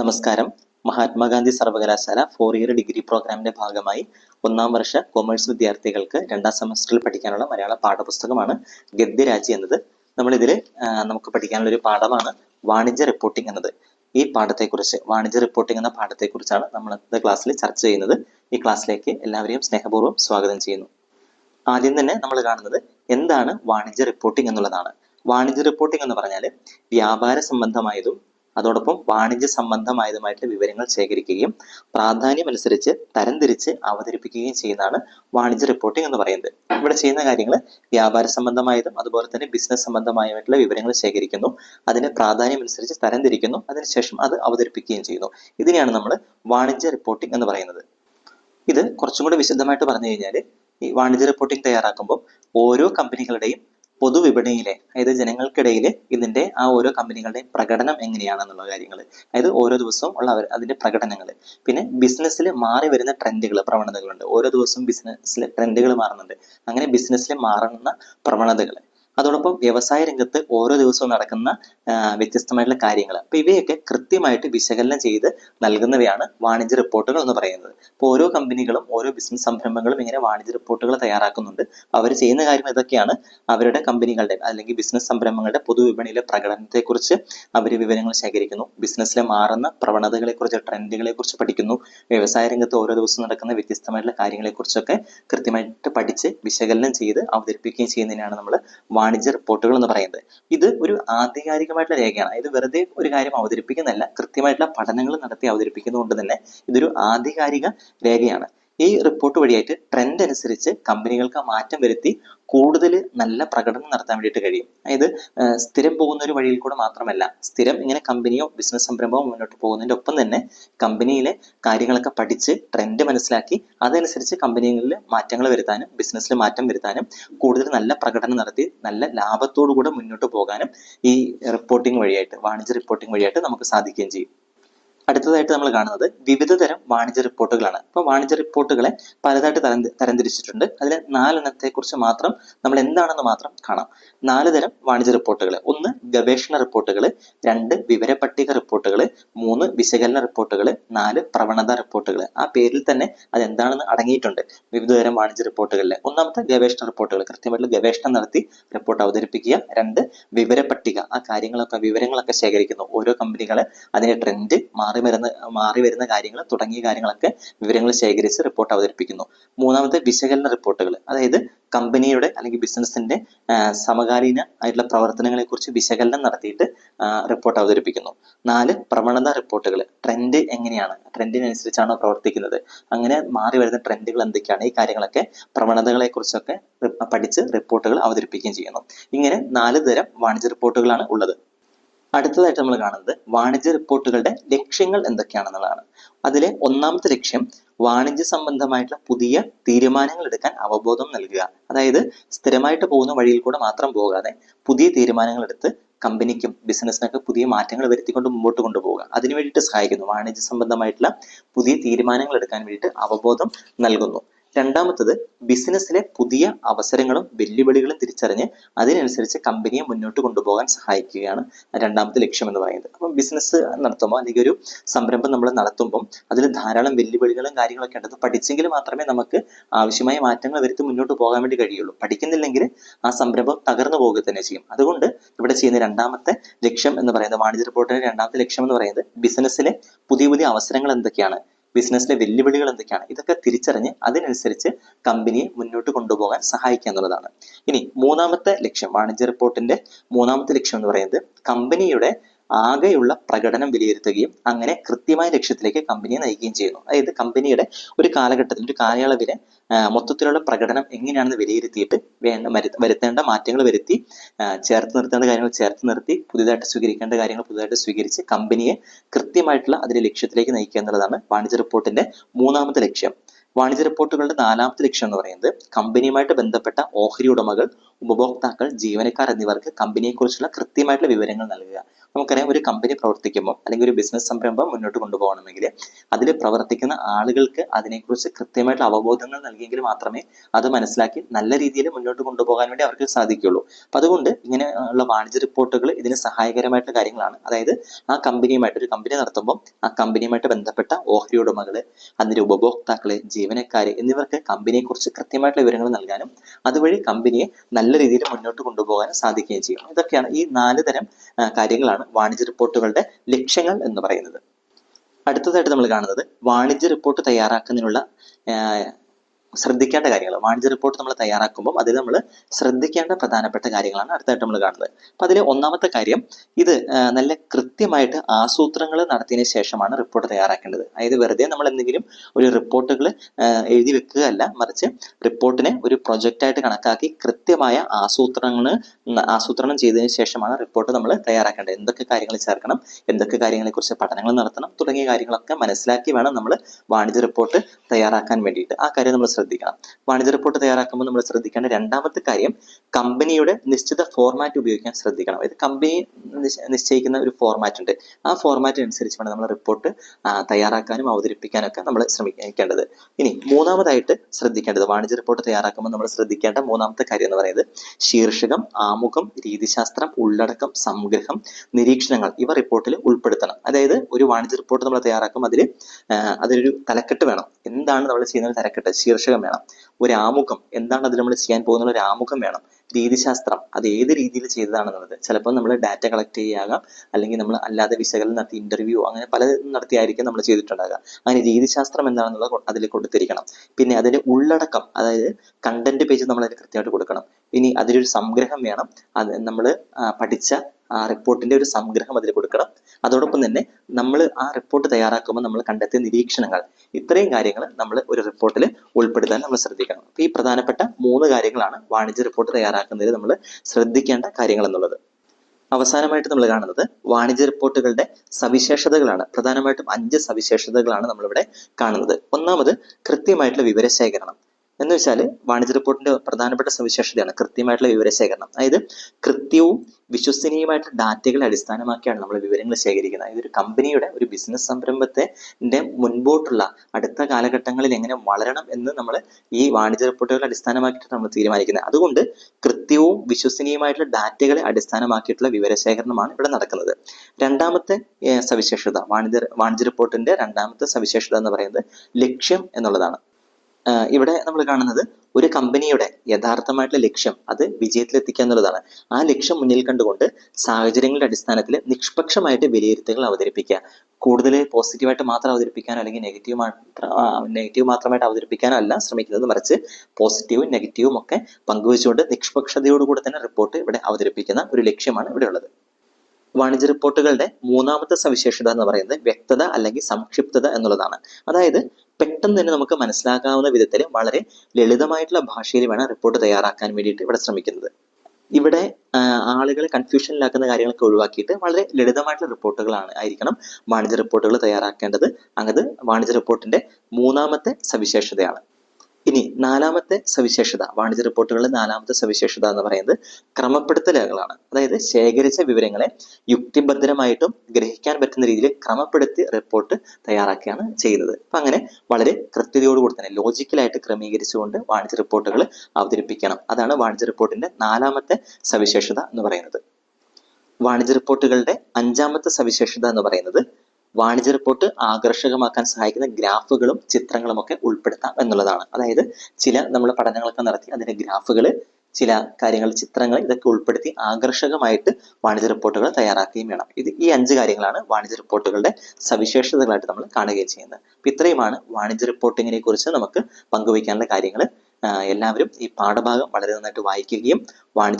നമസ്കാരം. മഹാത്മാഗാന്ധി സർവകലാശാല four year degree പ്രോഗ്രാമിന്റെ ഭാഗമായി ഒന്നാം വർഷ കൊമേഴ്സ് വിദ്യാർത്ഥികൾക്ക് രണ്ടാം സെമസ്റ്ററിൽ പഠിക്കാനുള്ള മലയാള പാഠപുസ്തകമാണ് ഗദ്യരാജി എന്നത്. നമ്മളിതിൽ നമുക്ക് പഠിക്കാനുള്ള ഒരു പാഠമാണ് വാണിജ്യ റിപ്പോർട്ടിംഗ് എന്നത്. ഈ പാഠത്തെക്കുറിച്ച് വാണിജ്യ റിപ്പോർട്ടിംഗ് എന്ന പാഠത്തെക്കുറിച്ചാണ് നമ്മൾ ഇന്നത്തെ ക്ലാസ്സിൽ ചർച്ച ചെയ്യുന്നത്. ഈ ക്ലാസ്സിലേക്ക് എല്ലാവരെയും സ്നേഹപൂർവം സ്വാഗതം ചെയ്യുന്നു. ആദ്യം തന്നെ നമ്മൾ കാണുന്നത് എന്താണ് വാണിജ്യ റിപ്പോർട്ടിംഗ് എന്നുള്ളതാണ്. വാണിജ്യ റിപ്പോർട്ടിംഗ് എന്ന് പറഞ്ഞാൽ വ്യാപാര സംബന്ധമായതും അതോടൊപ്പം വാണിജ്യ സംബന്ധമായതുമായിട്ടുള്ള വിവരങ്ങൾ ശേഖരിക്കുകയും പ്രാധാന്യമനുസരിച്ച് തരംതിരിച്ച് അവതരിപ്പിക്കുകയും ചെയ്യുന്നതാണ് വാണിജ്യ റിപ്പോർട്ടിംഗ് എന്ന് പറയുന്നത്. ഇവിടെ ചെയ്യുന്ന കാര്യങ്ങൾ വ്യാപാര സംബന്ധമായതും അതുപോലെ തന്നെ ബിസിനസ് സംബന്ധമായിട്ടുള്ള വിവരങ്ങൾ ശേഖരിക്കുന്നു. അതിന്റെ പ്രാധാന്യമനുസരിച്ച് തരംതിരിക്കുന്നു. അതിനുശേഷം അത് അവതരിപ്പിക്കുകയും ചെയ്യുന്നു. ഇതിനെയാണ് നമ്മൾ വാണിജ്യ റിപ്പോർട്ടിംഗ് എന്ന് പറയുന്നത്. ഇത് കുറച്ചും കൂടി വിശദമായിട്ട് പറഞ്ഞു കഴിഞ്ഞാൽ ഈ വാണിജ്യ റിപ്പോർട്ടിംഗ് തയ്യാറാക്കുമ്പോൾ ഓരോ കമ്പനികളുടെയും പൊതുവിപണിയിലെ അതായത് ജനങ്ങൾക്കിടയിൽ ഇതിന്റെ ആ ഓരോ കമ്പനികളുടെ പ്രകടനം എങ്ങനെയാണെന്നുള്ള കാര്യങ്ങൾ അതായത് ഓരോ ദിവസവും ഉള്ള അവർ അതിന്റെ പ്രകടനങ്ങൾ പിന്നെ ബിസിനസ്സിൽ മാറി വരുന്ന ട്രെൻഡുകൾ പ്രവണതകളുണ്ട്. ഓരോ ദിവസവും ബിസിനസ്സിലെ ട്രെൻഡുകൾ മാറുന്നുണ്ട്. അങ്ങനെ ബിസിനസ്സിൽ മാറുന്ന പ്രവണതകൾ അതോടൊപ്പം വ്യവസായ രംഗത്ത് ഓരോ ദിവസവും നടക്കുന്ന വ്യത്യസ്തമായിട്ടുള്ള കാര്യങ്ങൾ അപ്പൊ ഇവയൊക്കെ കൃത്യമായിട്ട് വിശകലനം ചെയ്ത് നൽകുന്നവയാണ് വാണിജ്യ റിപ്പോർട്ടുകൾ എന്ന് പറയുന്നത്. അപ്പോൾ ഓരോ കമ്പനികളും ഓരോ ബിസിനസ് സംരംഭങ്ങളും ഇങ്ങനെ വാണിജ്യ റിപ്പോർട്ടുകൾ തയ്യാറാക്കുന്നുണ്ട്. അവർ ചെയ്യുന്ന കാര്യം ഇതൊക്കെയാണ് അവരുടെ കമ്പനികളുടെ അല്ലെങ്കിൽ ബിസിനസ് സംരംഭങ്ങളുടെ പൊതുവിപണിയിലെ പ്രകടനത്തെക്കുറിച്ച് അവർ വിവരങ്ങൾ ശേഖരിക്കുന്നു. ബിസിനസ്സിലെ മാറുന്ന പ്രവണതകളെക്കുറിച്ച് ട്രെൻഡുകളെ കുറിച്ച് പഠിക്കുന്നു. വ്യവസായ രംഗത്ത് ഓരോ ദിവസവും നടക്കുന്ന വ്യത്യസ്തമായിട്ടുള്ള കാര്യങ്ങളെക്കുറിച്ചൊക്കെ കൃത്യമായിട്ട് പഠിച്ച് വിശകലനം ചെയ്ത് അവതരിപ്പിക്കുകയും ചെയ്യുന്നതിനാണ് നമ്മൾ വാണിജ്യ റിപ്പോർട്ടുകൾ എന്ന് പറയുന്നത്. ഇത് ഒരു ആധികാരികമായിട്ടുള്ള രേഖയാണ്. ഇത് വെറുതെ ഒരു കാര്യം അവതരിപ്പിക്കുന്നതല്ല കൃത്യമായിട്ടുള്ള പഠനങ്ങൾ നടത്തി അവതരിപ്പിക്കുന്നതുകൊണ്ട് തന്നെ ഇതൊരു ആധികാരിക രേഖയാണ്. ഈ റിപ്പോർട്ട് വഴിയായിട്ട് ട്രെൻഡ് അനുസരിച്ച് കമ്പനികൾക്ക് മാറ്റം വരുത്തി കൂടുതൽ നല്ല പ്രകടനം നടത്താൻ വേണ്ടിയിട്ട് കഴിയും. അതായത് സ്ഥിരം പോകുന്ന ഒരു വഴിയിൽ കൂടെ മാത്രമല്ല സ്ഥിരം ഇങ്ങനെ കമ്പനിയോ ബിസിനസ് സംരംഭമോ മുന്നോട്ട് പോകുന്നതിന്റെ ഒപ്പം തന്നെ കമ്പനിയിലെ കാര്യങ്ങളൊക്കെ പഠിച്ച് ട്രെൻഡ് മനസ്സിലാക്കി അതനുസരിച്ച് കമ്പനികളിൽ മാറ്റങ്ങൾ വരുത്താനും ബിസിനസ്സിൽ മാറ്റം വരുത്താനും കൂടുതൽ നല്ല പ്രകടനം നടത്തി നല്ല ലാഭത്തോടു കൂടെ മുന്നോട്ട് പോകാനും ഈ റിപ്പോർട്ടിംഗ് വഴിയായിട്ട് വാണിജ്യ റിപ്പോർട്ടിംഗ് വഴിയായിട്ട് നമുക്ക് സാധിക്കുകയും ചെയ്യും. അടുത്തതായിട്ട് നമ്മൾ കാണുന്നത് വിവിധ തരം വാണിജ്യ റിപ്പോർട്ടുകളാണ്. അപ്പോൾ വാണിജ്യ റിപ്പോർട്ടുകളെ പലതായിട്ട് തരം തരംതിരിച്ചിട്ടുണ്ട്. അതിൽ നാലെണ്ണത്തെ കുറിച്ച് മാത്രം നമ്മൾ എന്താണെന്ന് മാത്രം കാണാം. നാല് തരം വാണിജ്യ റിപ്പോർട്ടുകൾ ഒന്ന് ഗവേഷണ റിപ്പോർട്ടുകൾ രണ്ട് വിവര പട്ടിക റിപ്പോർട്ടുകൾ മൂന്ന് വിശകലന റിപ്പോർട്ടുകൾ നാല് പ്രവണത റിപ്പോർട്ടുകൾ ആ പേരിൽ തന്നെ അത് എന്താണെന്ന് അടങ്ങിയിട്ടുണ്ട് വിവിധ തരം വാണിജ്യ റിപ്പോർട്ടുകളിൽ ഒന്നാമത്തെ ഗവേഷണ റിപ്പോർട്ടുകൾ കൃത്യമായിട്ട് ഗവേഷണം നടത്തി റിപ്പോർട്ട് അവതരിപ്പിക്കുക. രണ്ട് വിവര പട്ടിക ആ കാര്യങ്ങളൊക്കെ വിവരങ്ങളൊക്കെ ശേഖരിക്കുന്നു. ഓരോ കമ്പനികളെ അതിന്റെ ട്രെൻഡ് മാറി വരുന്ന മാറി വരുന്ന കാര്യങ്ങൾ തുടങ്ങിയ കാര്യങ്ങളൊക്കെ വിവരങ്ങൾ ശേഖരിച്ച് റിപ്പോർട്ട് അവതരിപ്പിക്കുന്നു. മൂന്നാമത്തെ വിശകലന റിപ്പോർട്ടുകൾ അതായത് കമ്പനിയുടെ അല്ലെങ്കിൽ ബിസിനസിന്റെ സമകാലീന ആയിട്ടുള്ള പ്രവർത്തനങ്ങളെ കുറിച്ച് വിശകലനം നടത്തിയിട്ട് റിപ്പോർട്ട് അവതരിപ്പിക്കുന്നു. നാല് പ്രവണത റിപ്പോർട്ടുകൾ ട്രെൻഡ് എങ്ങനെയാണ്? ട്രെൻഡിനനുസരിച്ചാണോ പ്രവർത്തിക്കുന്നത്? അങ്ങനെ മാറി വരുന്ന ട്രെൻഡുകൾ എന്തൊക്കെയാണ്? ഈ കാര്യങ്ങളൊക്കെ പ്രവണതകളെ കുറിച്ചൊക്കെ പഠിച്ച് റിപ്പോർട്ടുകൾ അവതരിപ്പിക്കുകയും ചെയ്യുന്നു. ഇങ്ങനെ നാല് തരം വാണിജ്യ റിപ്പോർട്ടുകളാണ് ഉള്ളത്. അടുത്തതായിട്ട് നമ്മൾ കാണുന്നത് വാണിജ്യ റിപ്പോർട്ടുകളുടെ ലക്ഷ്യങ്ങൾ എന്തൊക്കെയാണെന്നുള്ളതാണ്. അതിലെ ഒന്നാമത്തെ ലക്ഷ്യം വാണിജ്യ സംബന്ധമായിട്ടുള്ള പുതിയ തീരുമാനങ്ങൾ എടുക്കാൻ അവബോധം നൽകുക. അതായത് സ്ഥിരമായിട്ട് പോകുന്ന വഴിയിൽ കൂടെ മാത്രം പോകാതെ പുതിയ തീരുമാനങ്ങൾ എടുത്ത് കമ്പനിക്കും ബിസിനസ്സിനൊക്കെ പുതിയ മാറ്റങ്ങൾ വരുത്തിക്കൊണ്ട് മുമ്പോട്ട് കൊണ്ടുപോകുക അതിനു വേണ്ടിയിട്ട് സഹായിക്കുന്നു. വാണിജ്യ സംബന്ധമായിട്ടുള്ള പുതിയ തീരുമാനങ്ങൾ എടുക്കാൻ വേണ്ടിയിട്ട് അവബോധം നൽകുന്നു. രണ്ടാമത്തത് ബിസിനസ്സിലെ പുതിയ അവസരങ്ങളും വെല്ലുവിളികളും തിരിച്ചറിഞ്ഞ് അതിനനുസരിച്ച് കമ്പനിയെ മുന്നോട്ട് കൊണ്ടുപോകാൻ സഹായിക്കുകയാണ് രണ്ടാമത്തെ ലക്ഷ്യം എന്ന് പറയുന്നത്. അപ്പം ബിസിനസ് നടത്തുമ്പോൾ അല്ലെങ്കിൽ ഒരു സംരംഭം നമ്മൾ നടത്തുമ്പം അതിൽ ധാരാളം വെല്ലുവിളികളും കാര്യങ്ങളൊക്കെ ഉണ്ട്. പഠിച്ചെങ്കിൽ മാത്രമേ നമുക്ക് ആവശ്യമായ മാറ്റങ്ങൾ വരുത്തി മുന്നോട്ട് പോകാൻ വേണ്ടി കഴിയുള്ളൂ. പഠിക്കുന്നില്ലെങ്കിൽ ആ സംരംഭം തകർന്നു പോകുക തന്നെ ചെയ്യും. അതുകൊണ്ട് ഇവിടെ ചെയ്യുന്ന രണ്ടാമത്തെ ലക്ഷ്യം എന്ന് പറയുന്നത് വാണിജ്യ റിപ്പോർട്ടിന്റെ രണ്ടാമത്തെ ലക്ഷ്യം എന്ന് പറയുന്നത് ബിസിനസ്സിലെ പുതിയ പുതിയ അവസരങ്ങൾ എന്തൊക്കെയാണ്? ബിസിനസ്സിലെ വെല്ലുവിളികൾ എന്തൊക്കെയാണ്? ഇതൊക്കെ തിരിച്ചറിഞ്ഞ് അതിനനുസരിച്ച് കമ്പനിയെ മുന്നോട്ട് കൊണ്ടുപോകാൻ സഹായിക്കുക എന്നുള്ളതാണ്. ഇനി മൂന്നാമത്തെ ലക്ഷ്യം വാണിജ്യ റിപ്പോർട്ടിന്റെ മൂന്നാമത്തെ ലക്ഷ്യം എന്ന് പറയുന്നത് കമ്പനിയുടെ ആകെയുള്ള പ്രകടനം വിലയിരുത്തുകയും അങ്ങനെ കൃത്യമായ ലക്ഷ്യത്തിലേക്ക് കമ്പനിയെ നയിക്കുകയും ചെയ്യുന്നു. അതായത് കമ്പനിയുടെ ഒരു കാലഘട്ടത്തിൽ ഒരു കാലയളവിലെ മൊത്തത്തിലുള്ള പ്രകടനം എങ്ങനെയാണെന്ന് വിലയിരുത്തിയിട്ട് വേണ്ട വരുത്തേണ്ട മാറ്റങ്ങൾ വരുത്തി ചേർത്ത് നിർത്തേണ്ട കാര്യങ്ങൾ ചേർത്ത് നിർത്തി പുതിയതായിട്ട് സ്വീകരിക്കേണ്ട കാര്യങ്ങൾ പുതിയതായിട്ട് സ്വീകരിച്ച് കമ്പനിയെ കൃത്യമായിട്ടുള്ള അതിന്റെ ലക്ഷ്യത്തിലേക്ക് നയിക്കുക എന്നുള്ളതാണ് വാണിജ്യ റിപ്പോർട്ടിന്റെ മൂന്നാമത്തെ ലക്ഷ്യം. വാണിജ്യ റിപ്പോർട്ടുകളുടെ നാലാമത്തെ ലക്ഷ്യം എന്ന് പറയുന്നത് കമ്പനിയുമായിട്ട് ബന്ധപ്പെട്ട ഓഹരി ഉടമകൾ ഉപഭോക്താക്കൾ ജീവനക്കാർ എന്നിവർക്ക് കമ്പനിയെക്കുറിച്ചുള്ള കൃത്യമായിട്ടുള്ള വിവരങ്ങൾ നൽകുക. നമുക്കറിയാം ഒരു കമ്പനി പ്രവർത്തിക്കുമ്പോൾ അല്ലെങ്കിൽ ഒരു ബിസിനസ് സംരംഭം മുന്നോട്ട് കൊണ്ടുപോകണമെങ്കിൽ അതിൽ പ്രവർത്തിക്കുന്ന ആളുകൾക്ക് അതിനെക്കുറിച്ച് കൃത്യമായിട്ടുള്ള അവബോധങ്ങൾ നൽകിയെങ്കിൽ മാത്രമേ അത് മനസ്സിലാക്കി നല്ല രീതിയിൽ മുന്നോട്ട് കൊണ്ടുപോകാൻ വേണ്ടി അവർക്ക് സാധിക്കുകയുള്ളൂ. അപ്പൊ അതുകൊണ്ട് ഇങ്ങനെ ഉള്ള വാണിജ്യ റിപ്പോർട്ടുകൾ ഇതിന് സഹായകരമായിട്ടുള്ള കാര്യങ്ങളാണ്. അതായത് ആ കമ്പനിയുമായിട്ട് ഒരു കമ്പനി നടത്തുമ്പോൾ ആ കമ്പനിയുമായിട്ട് ബന്ധപ്പെട്ട ഓഹരി ഉടമകൾ അതിന്റെ ഉപഭോക്താക്കൾ ജീവനക്കാര് എന്നിവർക്ക് കമ്പനിയെക്കുറിച്ച് കൃത്യമായിട്ടുള്ള വിവരങ്ങൾ നൽകാനും അതുവഴി കമ്പനിയെ നല്ല രീതിയിൽ മുന്നോട്ട് കൊണ്ടുപോകാനും സാധിക്കുകയും ചെയ്യും. ഇതൊക്കെയാണ് ഈ നാല് തരം കാര്യങ്ങളാണ് വാണിജ്യ റിപ്പോർട്ടുകളുടെ ലക്ഷ്യങ്ങൾ എന്ന് പറയുന്നത്. അടുത്തതായിട്ട് നമ്മൾ കാണുന്നത് വാണിജ്യ റിപ്പോർട്ട് തയ്യാറാക്കുന്നതിനുള്ള ശ്രദ്ധിക്കേണ്ട കാര്യങ്ങൾ. വാണിജ്യ റിപ്പോർട്ട് നമ്മൾ തയ്യാറാക്കുമ്പോൾ അതിൽ നമ്മൾ ശ്രദ്ധിക്കേണ്ട പ്രധാനപ്പെട്ട കാര്യങ്ങളാണ് അടുത്തായിട്ട് നമ്മൾ കാണുന്നത്. അപ്പൊ അതിൽ ഒന്നാമത്തെ കാര്യം ഇത് നല്ല കൃത്യമായിട്ട് ആസൂത്രങ്ങൾ നടത്തിയതിനു ശേഷമാണ് റിപ്പോർട്ട് തയ്യാറാക്കേണ്ടത്. അതായത് വെറുതെ നമ്മൾ എന്തെങ്കിലും ഒരു റിപ്പോർട്ടുകൾ എഴുതി വെക്കുകയല്ല മറിച്ച് റിപ്പോർട്ടിനെ ഒരു പ്രൊജക്റ്റായിട്ട് കണക്കാക്കി കൃത്യമായ ആസൂത്രണങ്ങൾ ആസൂത്രണം ചെയ്തതിനു ശേഷമാണ് റിപ്പോർട്ട് നമ്മൾ തയ്യാറാക്കേണ്ടത്. എന്തൊക്കെ കാര്യങ്ങൾ ചേർക്കണം എന്തൊക്കെ കാര്യങ്ങളെ കുറിച്ച് പഠനങ്ങൾ നടത്തണം തുടങ്ങിയ കാര്യങ്ങളൊക്കെ മനസ്സിലാക്കി വേണം നമ്മൾ വാണിജ്യ റിപ്പോർട്ട് തയ്യാറാക്കാൻ വേണ്ടിയിട്ട്. ആ കാര്യം നമ്മൾ ശ്രദ്ധിക്കണം. വാണിജ്യ റിപ്പോർട്ട് തയ്യാറാക്കുമ്പോൾ നമ്മൾ ശ്രദ്ധിക്കേണ്ട രണ്ടാമത്തെ കാര്യം കമ്പനിയുടെ നിശ്ചിത ഫോർമാറ്റ് ഉപയോഗിക്കാൻ ശ്രദ്ധിക്കണം. ഇത് കമ്പനി നിശ്ചയിക്കുന്ന ഒരു ഫോർമാറ്റ് ഉണ്ട്. ആ ഫോർമാറ്റ് അനുസരിച്ച് വേണം നമ്മൾ റിപ്പോർട്ട് തയ്യാറാക്കാനും അവതരിപ്പിക്കാനും ഒക്കെ നമ്മൾ ശ്രമിക്കേണ്ടത്. ഇനി മൂന്നാമതായിട്ട് ശ്രദ്ധിക്കേണ്ടത് വാണിജ്യ റിപ്പോർട്ട് തയ്യാറാക്കുമ്പോൾ നമ്മൾ ശ്രദ്ധിക്കേണ്ട മൂന്നാമത്തെ കാര്യം എന്ന് പറയുന്നത് ശീർഷകം ആമുഖം രീതിശാസ്ത്രം ഉള്ളടക്കം സംഗ്രഹം നിരീക്ഷണങ്ങൾ ഇവ റിപ്പോർട്ടിൽ ഉൾപ്പെടുത്തണം. അതായത് ഒരു വാണിജ്യ റിപ്പോർട്ട് നമ്മൾ തയ്യാറാക്കുമ്പോൾ അതിൽ അതിലൊരു തലക്കെട്ട് വേണം. എന്താണ് നമ്മൾ ചെയ്യുന്ന തലക്കെട്ട്. ശീർഷകം വേണം. ഒരു ആമുഖം എന്താണ് അതിൽ നമ്മൾ ചെയ്യാൻ പോകുന്ന ഒരു ആമുഖം വേണം. രീതിശാസ്ത്രം അത് ഏത് രീതിയിൽ ചെയ്തതാണെന്നുള്ളത്. ചിലപ്പോൾ നമ്മൾ ഡാറ്റ കളക്ട് ചെയ്യാകാം അല്ലെങ്കിൽ നമ്മൾ അല്ലാതെ വിശകലനം നടത്തി ഇന്റർവ്യൂ അങ്ങനെ പലതും നടത്തിയായിരിക്കും നമ്മൾ ചെയ്തിട്ടുണ്ടാകുക അങ്ങനെ രീതിശാസ്ത്രം എന്താണെന്നുള്ളത് അതിൽ കൊടുത്തിരിക്കണം. പിന്നെ അതിന്റെ ഉള്ളടക്കം അതായത് കണ്ടന്റ് പേജ് നമ്മൾ അതിന് കൃത്യമായിട്ട് കൊടുക്കണം. ഇനി അതിലൊരു സംഗ്രഹം വേണം. അത് നമ്മൾ പഠിച്ച ആ റിപ്പോർട്ടിന്റെ ഒരു സംഗ്രഹം അതിൽ കൊടുക്കണം. അതോടൊപ്പം തന്നെ നമ്മൾ ആ റിപ്പോർട്ട് തയ്യാറാക്കുമ്പോൾ നമ്മൾ കണ്ടെത്തിയ നിരീക്ഷണങ്ങൾ. ഇത്രയും കാര്യങ്ങൾ നമ്മൾ ഒരു റിപ്പോർട്ടിൽ ഉൾപ്പെടുത്താൻ നമ്മൾ ശ്രദ്ധിക്കണം. അപ്പൊ ഈ പ്രധാനപ്പെട്ട മൂന്ന് കാര്യങ്ങളാണ് വാണിജ്യ റിപ്പോർട്ട് തയ്യാറാക്കുന്നതിൽ നമ്മൾ ശ്രദ്ധിക്കേണ്ട കാര്യങ്ങൾ എന്നുള്ളത്. അവസാനമായിട്ട് നമ്മൾ കാണുന്നത് വാണിജ്യ റിപ്പോർട്ടുകളുടെ സവിശേഷതകളാണ്. പ്രധാനമായിട്ടും അഞ്ച് സവിശേഷതകളാണ് നമ്മളിവിടെ കാണുന്നത്. ഒന്നാമത് കൃത്യമായിട്ടുള്ള വിവരശേഖരണം. എന്ന് വെച്ചാൽ വാണിജ്യ റിപ്പോർട്ടിന്റെ പ്രധാനപ്പെട്ട സവിശേഷതയാണ് കൃത്യമായിട്ടുള്ള വിവരശേഖരണം അതായത് കൃത്യവും വിശ്വസനീയമായിട്ടുള്ള ഡാറ്റകളെ അടിസ്ഥാനമാക്കിയാണ് നമ്മൾ വിവരങ്ങൾ ശേഖരിക്കുന്നത്. ഒരു കമ്പനിയുടെ ഒരു ബിസിനസ് സംരംഭത്തെ മുൻപോട്ടുള്ള അടുത്ത കാലഘട്ടങ്ങളിൽ എങ്ങനെ വളരണം എന്ന് നമ്മൾ ഈ വാണിജ്യ റിപ്പോർട്ടുകളെ അടിസ്ഥാനമാക്കിയിട്ട് നമ്മൾ തീരുമാനിക്കുന്നത്. അതുകൊണ്ട് കൃത്യവും വിശ്വസനീയമായിട്ടുള്ള ഡാറ്റകളെ അടിസ്ഥാനമാക്കിയിട്ടുള്ള വിവരശേഖരണമാണ് ഇവിടെ നടക്കുന്നത്. രണ്ടാമത്തെ സവിശേഷത വാണിജ്യ വാണിജ്യ റിപ്പോർട്ടിന്റെ രണ്ടാമത്തെ സവിശേഷത എന്ന് പറയുന്നത് ലക്ഷ്യം എന്നുള്ളതാണ്. ഇവിടെ നമ്മൾ കാണുന്നത് ഒരു കമ്പനിയുടെ യഥാർത്ഥമായിട്ടുള്ള ലക്ഷ്യം അത് വിജയത്തിലെത്തിക്കുക എന്നുള്ളതാണ്. ആ ലക്ഷ്യം മുന്നിൽ കണ്ടുകൊണ്ട് സാഹചര്യങ്ങളുടെ അടിസ്ഥാനത്തിൽ നിഷ്പക്ഷമായിട്ട് വിലയിരുത്തലുകൾ അവതരിപ്പിക്കുക. കൂടുതൽ പോസിറ്റീവായിട്ട് മാത്രം അവതരിപ്പിക്കാനോ അല്ലെങ്കിൽ നെഗറ്റീവ് മാത്രം നെഗറ്റീവ് മാത്രമായിട്ട് അവതരിപ്പിക്കാനോ അല്ല ശ്രമിക്കുന്നത് മറിച്ച് പോസിറ്റീവും നെഗറ്റീവും ഒക്കെ പങ്കുവെച്ചുകൊണ്ട് നിഷ്പക്ഷതയോടുകൂടി തന്നെ റിപ്പോർട്ട് ഇവിടെ അവതരിപ്പിക്കുന്ന ഒരു ലക്ഷ്യമാണ് ഇവിടെ ഉള്ളത്. വാണിജ്യ റിപ്പോർട്ടുകളുടെ മൂന്നാമത്തെ സവിശേഷത എന്ന് പറയുന്നത് വ്യക്തത അല്ലെങ്കിൽ സംക്ഷിപ്തത എന്നുള്ളതാണ്. അതായത് പെട്ടെന്ന് തന്നെ നമുക്ക് മനസ്സിലാക്കാവുന്ന വിധത്തിൽ വളരെ ലളിതമായിട്ടുള്ള ഭാഷയിൽ വേണം റിപ്പോർട്ട് തയ്യാറാക്കാൻ വേണ്ടിയിട്ട് ഇവിടെ ശ്രമിക്കുന്നത്. ഇവിടെ ആളുകളെ കൺഫ്യൂഷനിലാക്കുന്ന കാര്യങ്ങളൊക്കെ ഒഴിവാക്കിയിട്ട് വളരെ ലളിതമായിട്ടുള്ള റിപ്പോർട്ടുകളാണ് ആയിരിക്കണം വാണിജ്യ റിപ്പോർട്ടുകൾ തയ്യാറാക്കേണ്ടത്. അങ്ങത് വാണിജ്യ റിപ്പോർട്ടിന്റെ മൂന്നാമത്തെ സവിശേഷതയാണ്. ഇനി നാലാമത്തെ സവിശേഷത വാണിജ്യ റിപ്പോർട്ടുകളിലെ നാലാമത്തെ സവിശേഷത എന്ന് പറയുന്നത് ക്രമപ്പെടുത്തലുകളാണ്. അതായത് ശേഖരിച്ച വിവരങ്ങളെ യുക്തിഭദ്രമായിട്ടും ഗ്രഹിക്കാൻ പറ്റുന്ന രീതിയിൽ ക്രമപ്പെടുത്തി റിപ്പോർട്ട് തയ്യാറാക്കുകയാണ് ചെയ്യുന്നത്. അപ്പൊ അങ്ങനെ വളരെ കൃത്യതയോടുകൂടി തന്നെ ലോജിക്കലായിട്ട് ക്രമീകരിച്ചുകൊണ്ട് വാണിജ്യ റിപ്പോർട്ടുകൾ അവതരിപ്പിക്കണം. അതാണ് വാണിജ്യ റിപ്പോർട്ടിന്റെ നാലാമത്തെ സവിശേഷത എന്ന് പറയുന്നത്. വാണിജ്യ റിപ്പോർട്ടുകളുടെ അഞ്ചാമത്തെ സവിശേഷത എന്ന് പറയുന്നത് വാണിജ്യ റിപ്പോർട്ട് ആകർഷകമാക്കാൻ സഹായിക്കുന്ന ഗ്രാഫുകളും ചിത്രങ്ങളും ഒക്കെ ഉൾപ്പെടുത്താം എന്നുള്ളതാണ്. അതായത് ചില നമ്മൾ പഠനങ്ങളൊക്കെ നടത്തി അതിന്റെ ഗ്രാഫുകൾ ചില കാര്യങ്ങൾ ചിത്രങ്ങൾ ഇതൊക്കെ ഉൾപ്പെടുത്തി ആകർഷകമായിട്ട് വാണിജ്യ റിപ്പോർട്ടുകൾ തയ്യാറാക്കുകയും വേണം. ഇത് ഈ അഞ്ച് കാര്യങ്ങളാണ് വാണിജ്യ റിപ്പോർട്ടുകളുടെ സവിശേഷതകളായിട്ട് നമ്മൾ കാണുകയും ചെയ്യുന്നത്. അപ്പൊ ഇത്രയുമാണ് വാണിജ്യ റിപ്പോർട്ടിങ്ങിനെ കുറിച്ച് നമുക്ക് പങ്കുവയ്ക്കാനുള്ള കാര്യങ്ങൾ എല്ലാവരും ഈ പാഠഭാഗം വളരെ നന്നായിട്ട് വായിക്കുകയും വാണിജ്യ